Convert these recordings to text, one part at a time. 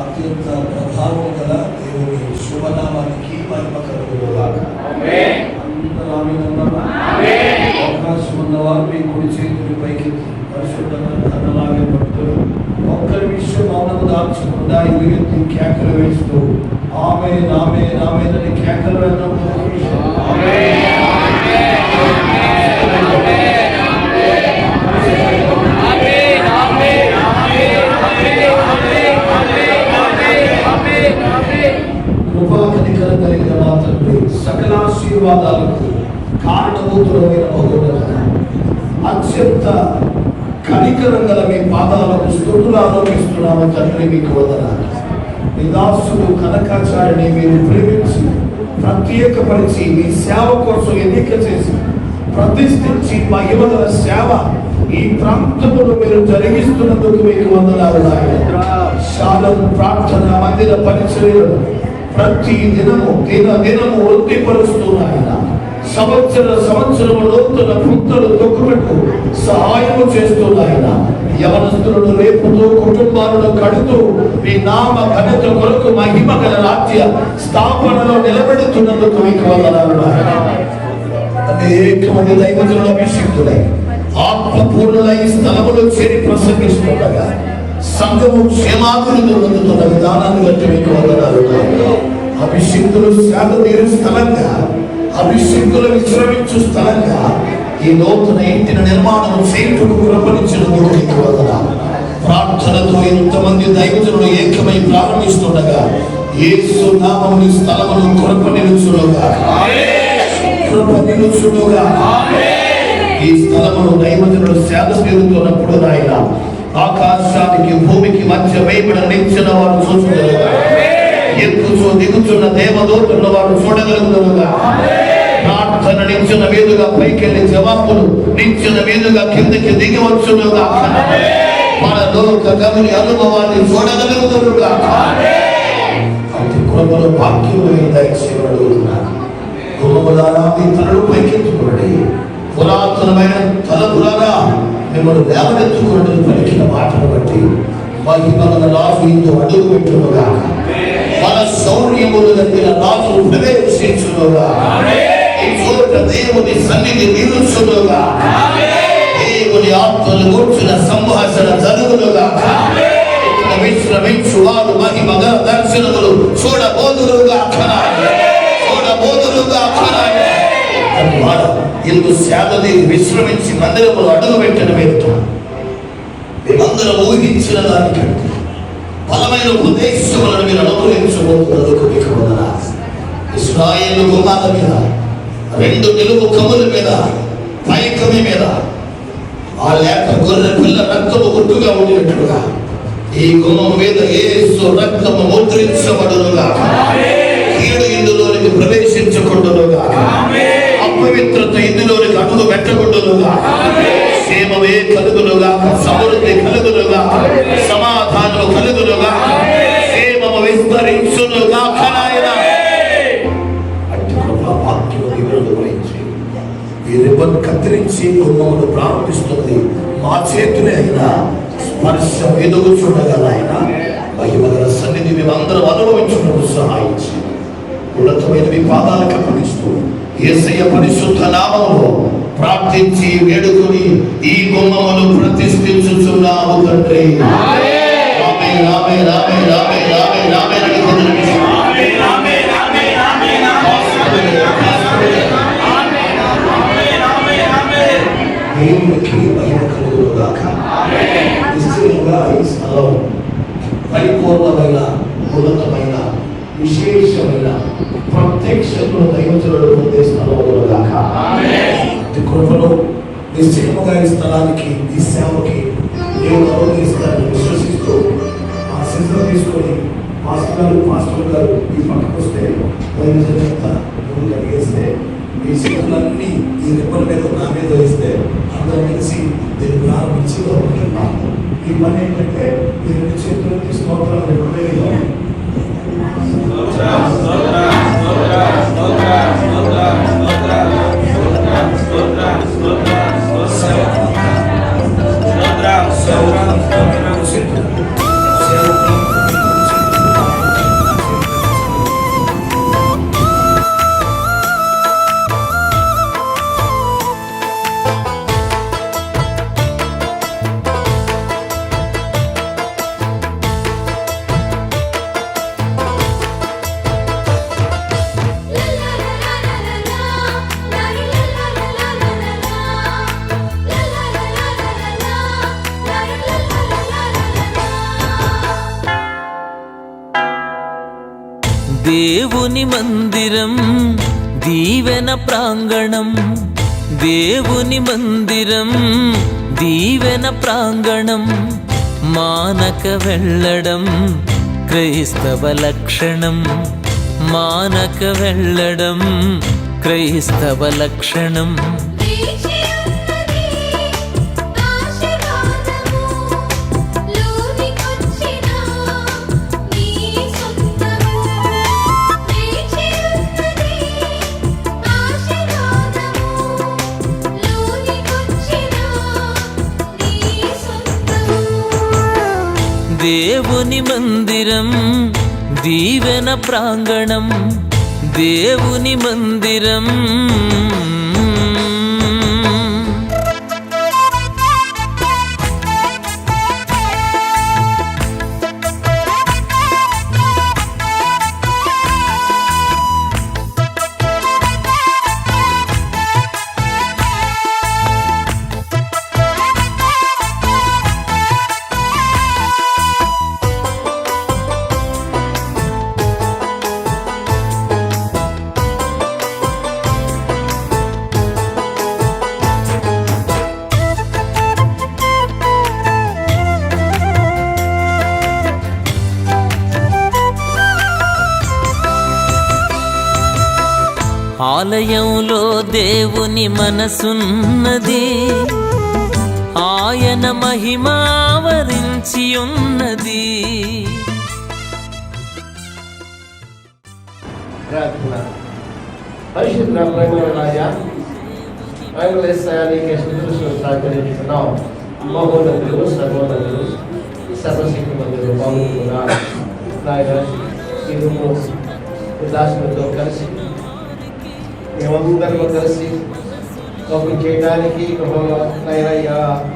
అత్యంత ప్రభావం గల దేవుని శుభనామానికి మహిమ? అవకాశం ఉన్నవారు మీ కుడి చేతులు పరిశుద్ధంగా కన్నలాగే పడుతున్నారు ఒక్కరి విషయం మౌనము దాల్చకుండా ఇల్లు ఎత్తి కేకలు వేస్తూ ఆమె నామే నామేదని కేకలు వేద్దాం. స్థుతులు ఆరోపిస్తున్నాము తండ్రి మీకు వదనాలు. మీ దాసుడు కనకాచార్యని మీరు ప్రేమించి ప్రత్యేకపరిచి మీ సేవ కోసం ఎన్నిక చేసి ప్రతిష్ఠించి మహిమగల సేవ ఈ ప్రాంతంలో మీరు జరిగిస్తున్నందుకు మీకు వందనాలు నాయన. శాలం ప్రార్థన మందిర పరిచర్యలు ప్రతి దినము దిన దినము వృద్ధిపరుస్తున్నాయన సంవత్సర సంవత్సరము లోతుల పుత్తలు తొక్కుపెట్టు సహాయము చేస్తున్నాయన యవనస్తులను రేపుతూ కుటుంబాలను కడుతూ మీ నామ ఘనత కొరకు మహిమ గల రాజ్య స్థాపనలో నిలబెడుతున్నందుకు మీకు వందనాలు నాయన. అనేక మంది దైవజనుల అభిషిక్తులై ఆత్మపూర్ణులై స్థలములో చేరి ప్రసంగిస్తుండగా సంఘము క్షేమాభివృద్ధి పొందుతున్న విధానాన్ని బట్టి మీకు వందనాలు అభిషిక్తులు శాంత తీరు స్థలంగా అభిషిక్తులు విశ్రమించు స్థలంగా ఈ లోతున ఇంటిని నిర్మాణం చేయుటకు కృపణించినందుకు మీకు వందనాలు. ప్రార్థనతో ఎంతమంది దైవజనులు ఏకమై ప్రారంభిస్తుండగా యేసు నామముని స్థలమును కృప నిలుచునుగా కృప నిలుచునుగా ఈ స్థలమును దైవజనులు సేద తీరుతున్నప్పుడు నాయన ఆకాశానికి భూమికి మధ్య వేయబడిన నిలిచిన వారు చూసుకునేగా ఎక్కుచూ దిగుచున్న దేవదూతున్న వారు చూడగలుగుతున్నగా ప్రార్థన నిచ్చిన మీదుగా పైకెళ్ళి జవాబులు నిచ్చిన మీదుగా కిందకి దిగి వచ్చునుగా మన లోక గమని అనుభవాన్ని చూడగలుగుతున్నగా అతి కృపలో వాక్యములు దయచేయబడుతున్నాను గుమ్మములారా మీ తలలు పైకెత్తుకోండి పురాతనమైన తలపులారా మిమ్మల్ని లేవనెత్తుకోండి పలికిన మాటను బట్టి మహిమలను రాజు ఇందు అడుగు పెట్టుగా మన శౌర్యములు దగ్గర రాజు ప్రవేశించుగా దేవుని సన్నిధి నిలుచుగా దేవుని ఆత్మలు కూర్చున్న సంభాషణ జరుగునుగా విశ్రమించు వారు మహిమగ దర్శనములు చూడబోదురుగా. చూడబోదురుగా. వాడు ఇందు సేదది విశ్రమించి మందిరములు అడుగు పెట్టడం వేరుతో మేమందరం ఊహించిన దానికంటే బలమైన ఉపదేశములను మీరు అనుగ్రహించబోతున్నందుకు మీకు వందనాలు. ఇస్రాయేలు గుమ్మాల మీద రెండు నిలువు కముల మీద పైకమి మీద ఆ లేక గొర్రె పిల్ల రక్తము గుట్టుగా ఉండేట్టుగా ఈ గుమ్మం మీద ఏసు రక్తము ముద్రించబడునుగా. కీడు ఇందులోనికి ప్రవేశించకుండునుగా. అపవిత్రత ఇందులోనికి అడుగు పెట్టకుండునుగా. క్షేమమే కలుగునుగా. సమృద్ధి కలుగునుగా. సమాధానం కలుగునుగా. క్షేమము విస్తరించునుగా. ఈ రిబ్బన్ కత్తిరించి గుమ్మమును ప్రారంభిస్తుంది. మా చేతులే అయినా స్పర్శ ఎదుగుచుండగా ఆయన. మహిమగల సన్నిధి మేమందరం అనుభవించుటకు సహాయించి ఉన్నతమైన మీ పాదాలకు అప్పగిస్తూ యేసయ్య పరిశుద్ధ నామములో ప్రార్థించి వేడుకొని ఈ గుమ్మమును ప్రతిష్ఠించుచున్నాము తండ్రి. ఆమె రామే రామే రామే రామే రామే దేవునికి మహిమ కలుగునుగాక గాక ఈ స్థలం పరిపూర్ణమైన ఉన్నతమైన విశేషమైన ప్రత్యక్షతను దైవచనుడు పొందే స్థలముగాక అతి కృపను నిశ్చయముగా ఈ స్థలానికి ఈ సేవకి దేవుడు అనుగ్రహిస్తారని విశ్వసిస్తూ ఆ సిద్ధం తీసుకొని మాస్టర్ గారు మాస్టర్ గారు ఈ పక్కకు వస్తే దైవజనంతా ముందుకు అడిగేస్తే ఈ శిఖులన్నీ ఈ రిబ్బన్ మీద నా మీద వేస్తే అందరూ కలిసి దీన్ని ప్రారంభించి ఉంటున్నాం ఈ పని ఏంటంటే ఈ రెండు దేవుని మందిరం దీవెన ప్రాంగణం. దేవుని మందిరం దీవెన ప్రాంగణం. మానక వెళ్ళడం క్రైస్తవ లక్షణం. మానక వెళ్ళడం క్రైస్తవ లక్షణం. దేవుని మందిరం దీవెన ప్రాంగణం దేవుని మందిరం. హృదయములో దేవుని మనసున్నది. ఆయన మహిమావరించి ఉన్నది. పరిశుద్ధ ప్రేమ రాజా ఆంగ్లేశానికి స్థుతులు మహోన్నతులు సర్వోన్నతులు సర్వశక్తిమంతులు నాయన ఈ రూపు ఉదాసనతో కలిసి మేమందరం కలిసి ఓపెన్ చేయడానికి నాయన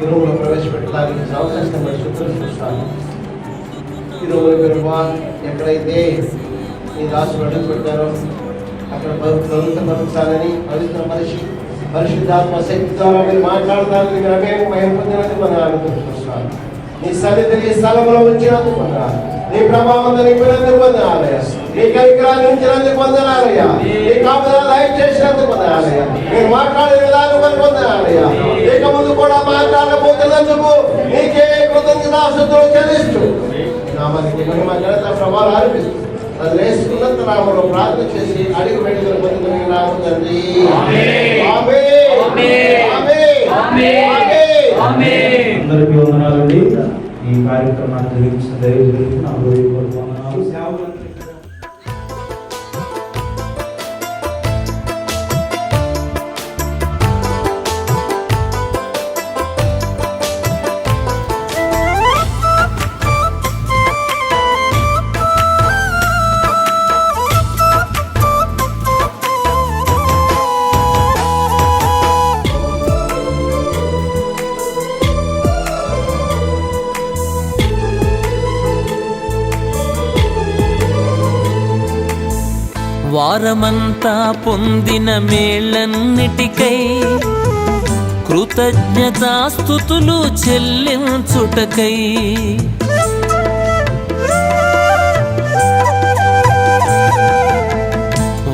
ఇరువులో ప్రవేశపెట్టడానికి అవకాశం బట్టి శుద్ధులు చూస్తాను ఈ రూములో ఎక్కడైతే ఈ రాష్ట్రం అడుగు పెట్టారో అక్కడ పవిత్రపరచాలని పవిత్ర మనిషి పరిశుద్ధాత్మ శక్తి ద్వారా మీరు మాట్లాడతారని మీరు భయం పొందినందుకు మన ఆనందం చూస్తున్నాను నీ సన్నిధిని స్థలంలో ఉంచినందుకు వందనాలు. నీ ప్రభావం నింపినందుకు వందనాలయ్యా నీ కైకరాన్ని ఉంచినందుకు వందనాలయ్యా నీ కాపుదల లైఫ్ చేసినందుకు వందనాలయ్యా మీరు మాట్లాడే విధానం మనకు వందనాలయ్యా ఇక ముందు కూడా మాట్లాడబోతున్నందుకు నీకే కృతజ్ఞతాశుద్ధులు చెల్లిస్తూ నామానికి మహిమ ఘనత ప్రభావాలు అనిపిస్తుంది అది వేసుకున్నంత నామలో ప్రార్థన చేసి అడిగి పెట్టుకుని పొందుకుని నామం తండ్రి. అందరికీ వందనాలండి. ఈ కార్యక్రమాన్ని జరిగించిన దైవజనులకు నా హృదయపూర్వక వారమంతా పొందిన మేళ్ళన్నిటికై కృతజ్ఞతాస్థుతులు చెల్లించుటకై.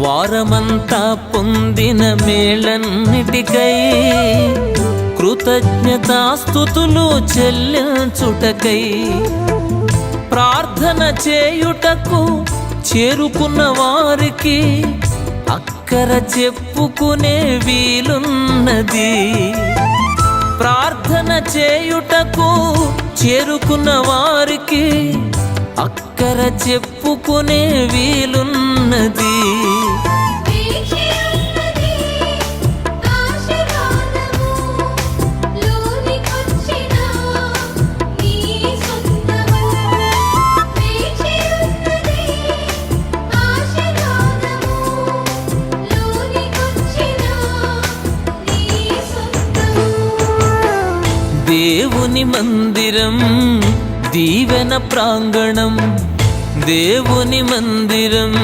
వారమంతా పొందిన మేళన్నిటికై కృతజ్ఞతాస్థుతులు చెల్లించుటకై. ప్రార్థన చేయుటకు చేరుకున్న వారికి అక్కర చెప్పుకునే వీలున్నది. ప్రార్థన చేయుటకు చేరుకున్న వారికి అక్కర చెప్పుకునే వీలున్నది. దేవుని మందిరం దీవెన ప్రాంగణం దేవుని మందిరం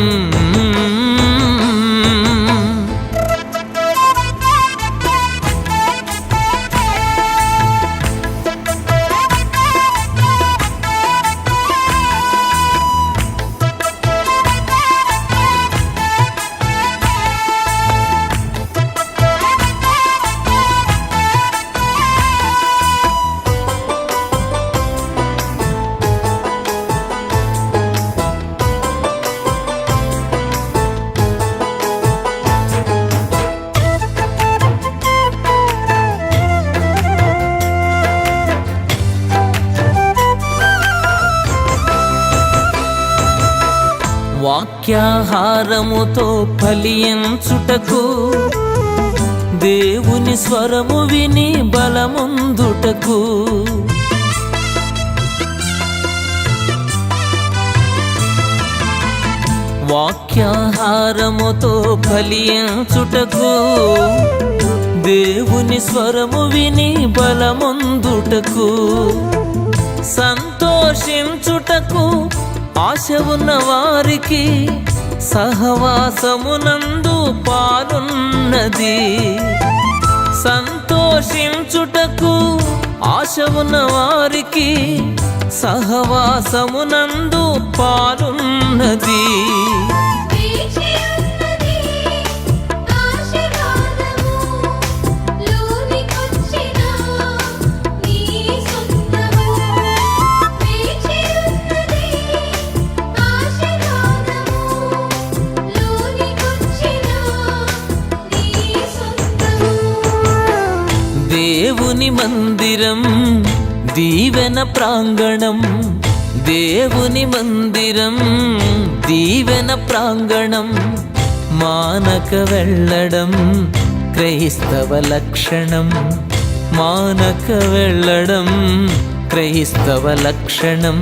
వాక్యాహారముతో ఫలియంచుటకు దేవుని స్వరము విని బలముందుటకు. వాక్యాహారముతో ఫలియంచుటకు దేవుని స్వరము విని బలముందుటకు. సంతోషించుటకు ఆశ ఉన్న వారికి సహవాసమునందు పాలున్నది. సంతోషించుటకు ఆశ ఉన్న వారికి సహవాసమునందు పాలున్నది. ప్రాంగణం దేవుని మందిరం దీవెన ప్రాంగణం మానక వెళ్ళడం క్రైస్తవ లక్షణం మానక వెళ్ళడం క్రైస్తవ లక్షణం